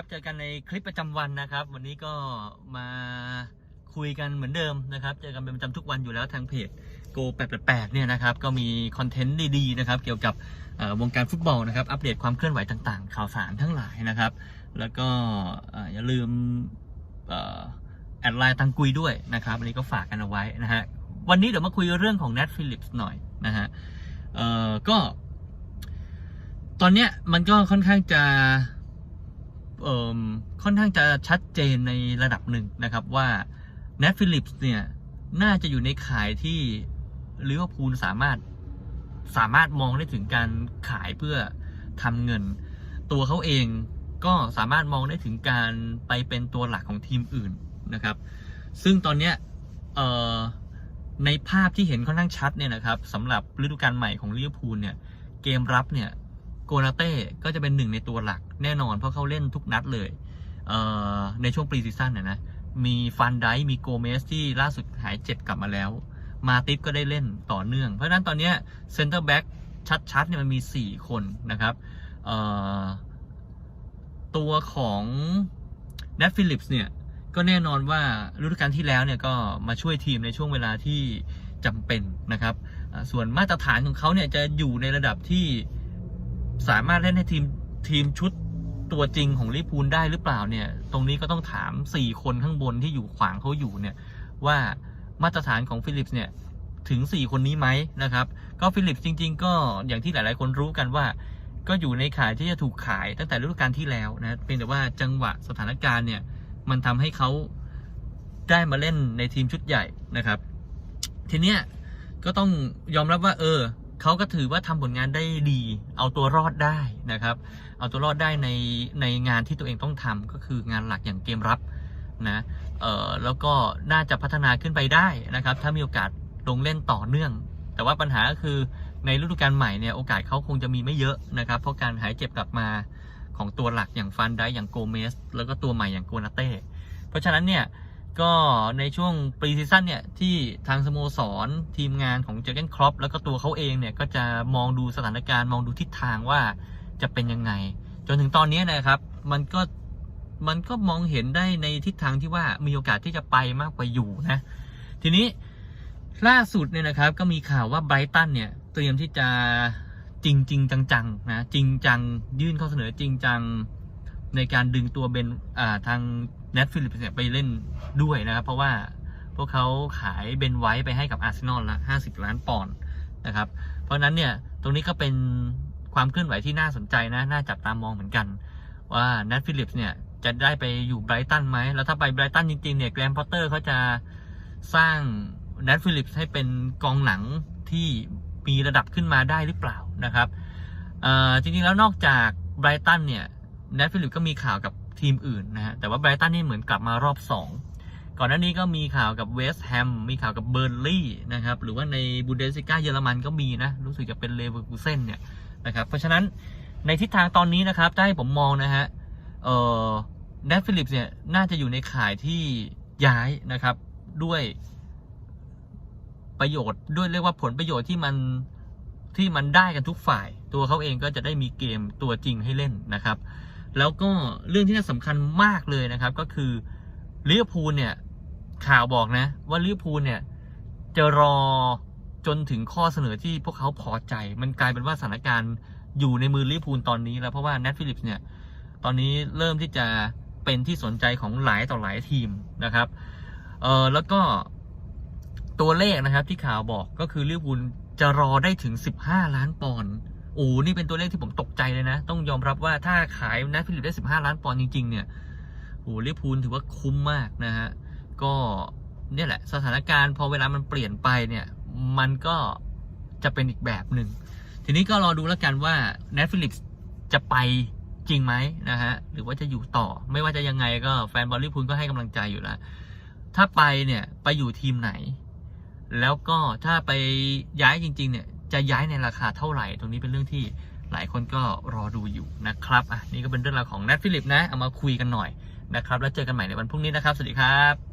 ครับ เจอกันในคลิปประจำวันนะครับ วันนี้ก็มาคุยกันเหมือนเดิมนะครับ เจอกันเป็นประจำทุกวันอยู่แล้วทางเพจ Go 888เนี่ยนะครับ ก็มีคอนเทนต์ดีๆนะครับ เกี่ยวกับวงการฟุตบอลนะครับ อัปเดตความเคลื่อนไหวต่างๆ ข่าวสารทั้งหลายนะครับ แล้วก็อย่าลืมออแอดไลน์ตังกุยด้วยนะครับอันนี้ก็ฝากกันเอาไว้นะฮะ วันนี้เดี๋ยวมาคุยเรื่องของ Nat Phillips หน่อยนะฮะก็ ตอนเนี้ยมันก็ค่อนข้างจะ ค่อนข้างจะชัดเจนในระดับหนึ่งนะครับว่า Nat Phillips เนี่ย น่าจะอยู่ในขายที่ลิเวอร์พูลสามารถสามารถมองได้ถึงการขายเพื่อทำเงิน ตัวเขาเองก็สามารถมองได้ถึงการไปเป็นตัวหลักของทีมอื่นนะครับ ซึ่งตอนเนี้ยในภาพที่เห็นค่อนข้างชัดเนี่ยนะครับสำหรับฤดูกาลใหม่ของลิเวอร์พูลเนี่ย เกมรับเนี่ย โกนาเต้ก็จะเป็นหนึ่งในตัวหลักแน่นอนเพราะเขาเล่นทุกนัดเลยเในช่วงปรีซีซั่นนะนะ มีฟันไดมีโกเมสที่ล่าสุดหายเจ็บกลับมาแล้ว มาติฟก็ได้เล่นต่อเนื่อง เพราะฉะนั้นตอนนี้เซนเตอร์แบ็กชัดๆเนี่ยมันมี 4 คนนะครับตัวของ n น t ฟิลิปส์เนี่ย ก็แน่นอนว่าฤดูกาลที่แล้วเนี่ยก็มาช่วยทีมในช่วงเวลาที่จำเป็นนะครับ ส่วนมาตรฐานของเขาเนี่ยจะอยู่ในระดับที่ สามารถเล่นให้ทีมทีมชุดตัวจริงของลิเวอร์พูลได้หรือเปล่าเนี่ย ตรงนี้ก็ต้องถาม 4 คนข้างบนที่อยู่ขวางเขาอยู่เนี่ย ว่ามาตรฐานของฟิลิปส์เนี่ย ถึง 4 คนนี้ไหมนะครับ ก็ฟิลิปส์จริง ๆ ก็อย่างที่หลาย ๆ คนรู้กันว่า ก็อยู่ในขายที่จะถูกขายตั้งแต่ฤดูกาลที่แล้วนะเพียงแต่ว่าจังหวะสถานการณ์เนี่ย มันทำให้เขาได้มาเล่นในทีมชุดใหญ่นะครับ ทีเนี้ยก็ต้องยอมรับว่า เออ เขาก็ถือว่าทำผลงานได้ดี เอาตัวรอดได้นะครับ เอาตัวรอดได้ในในงานที่ตัวเองต้องทำก็คืองานหลักอย่างเกมรับนะเออแล้วก็น่าจะพัฒนาขึ้นไปได้นะครับ ถ้ามีโอกาสลงเล่นต่อเนื่อง แต่ว่าปัญหาก็คือในฤดูกาลใหม่เนี่ยโอกาสเขาคงจะมีไม่เยอะนะครับ เพราะการหายเจ็บกลับมาของตัวหลักอย่างฟันได้อย่างโกเมสแล้วก็ตัวใหม่อย่างโกนาเต้เพราะฉะนั้นเนี่ย ก็ในช่วงปรีซีซั่นเนี่ย ที่ทางสโมสรทีมงานของเจอร์เกนครอปแล้วก็ตัวเขาเองเนี่ย ก็จะมองดูสถานการณ์มองดูทิศทางว่าจะเป็นยังไง จนถึงตอนนี้นะครับ มันก็มันก็มองเห็นได้ในทิศทางที่ว่ามีโอกาสที่จะไปมากกว่าอยู่นะ ทีนี้ล่าสุดเนี่ยนะครับก็มีข่าวว่าไบรตันเนี่ยเตรียมที่จะจริงจริงจังๆนะจริงจังยื่นข้อเสนอจริงจังในการดึงตัวเบนอ่าทาง n น t ฟิลิปเนี่ยไปเล่นด้วยนะครับ เพราะว่าพวกเขาขายเบนไว้ไปให้กับอาร์เซนอลละ50ล้านปอนด์นะครับ เพราะนั้นเนี่ยตรงนี้ก็เป็นความเคลื่อนไหวที่น่าสนใจนะ น่าจับตามองเหมือนกัน ว่า n น t ฟิลิปเนี่ยจะได้ไปอยู่ไบรตันไหม แล้วถ้าไปไบรตันจริงๆเนี่ยแกรมพอตเตอร์เขาจะสร้าง n น t ฟิลิปให้เป็นกองหลังที่มีระดับขึ้นมาได้หรือเปล่านะครับจริงๆแล้วนอกจากไบรตันเนี่ย n น t ฟิลิปก็มีข่าวกับ ทีมอื่นนะฮะแต่ว่าไบรตันนี่เหมือนกลับมารอบ 2 ก่อนหน้านี้ก็มีข่าวกับเวสต์แฮมมีข่าวกับเบอร์ลี่นะครับหรือว่าในบูเดสซิก้าเยอรมันก็มีนะ รู้สึกจะเป็นเลเวอร์คูเซนเนี่ยนะครับเพราะฉะนั้นในทิศทางตอนนี้นะครับถ้าให้ผมมองนะฮะเอ่อ n น t ฟิลิปส์เนี่ยน่าจะอยู่ในข่ายที่ย้ายนะครับด้วยประโยชน์ด้วยเรียกว่าผลประโยชน์ที่มันที่มันได้กันทุกฝ่าย ตัวเขาเองก็จะได้มีเกมตัวจริงให้เล่นนะครับ แล้วก็เรื่องที่น่าสำคัญมากเลยนะครับ ก็คือลิเวอร์พูลเนี่ยข่าวบอกนะ ว่าลิเวอร์พูลเนี่ยจะรอจนถึงข้อเสนอที่พวกเขาพอใจ มันกลายเป็นว่าสถานการณ์อยู่ในมือลิเวอร์พูลตอนนี้แล้วเพราะว่า n น t ฟิลิปส์เนี่ยตอนนี้เริ่มที่จะเป็นที่สนใจของหลายต่อหลายทีมนะครับเออแล้วก็ตัวเลขนะครับที่ข่าวบอกก็คือลิเวอร์พูลจะรอได้ถึง 15 ล้านปอนด์ โอ้นี่เป็นตัวเลขที่ผมตกใจเลยนะ ต้องยอมรับว่าถ้าขายนัทฟิลิปได้ 15 ล้านปอนด์จริง ๆ เนี่ยโอ้ลิเวอร์พูลถือว่าคุ้มมากนะฮะ ก็เนี่ยแหละ สถานการณ์พอเวลามันเปลี่ยนไปเนี่ย มันก็จะเป็นอีกแบบหนึ่ง ทีนี้ก็รอดูแล้วกันว่า n น t ฟิลิปจะไปจริงไหมนะฮะ หรือว่าจะอยู่ต่อ ไม่ว่าจะยังไงก็แฟนบอลลิพูลก็ให้กำลังใจอยู่แล้ว ถ้าไปเนี่ย ไปอยู่ทีมไหน แล้วก็ถ้าไปย้ายจริง ๆ เนี่ย จะย้ายในราคาเท่าไหร่ ตรงนี้เป็นเรื่องที่หลายคนก็รอดูอยู่นะครับอะนี่ก็เป็นเรื่องราวของแนทฟิลิปนะ เอามาคุยกันหน่อยนะครับ แล้วเจอกันใหม่ในวันพรุ่งนี้นะครับ สวัสดีครับ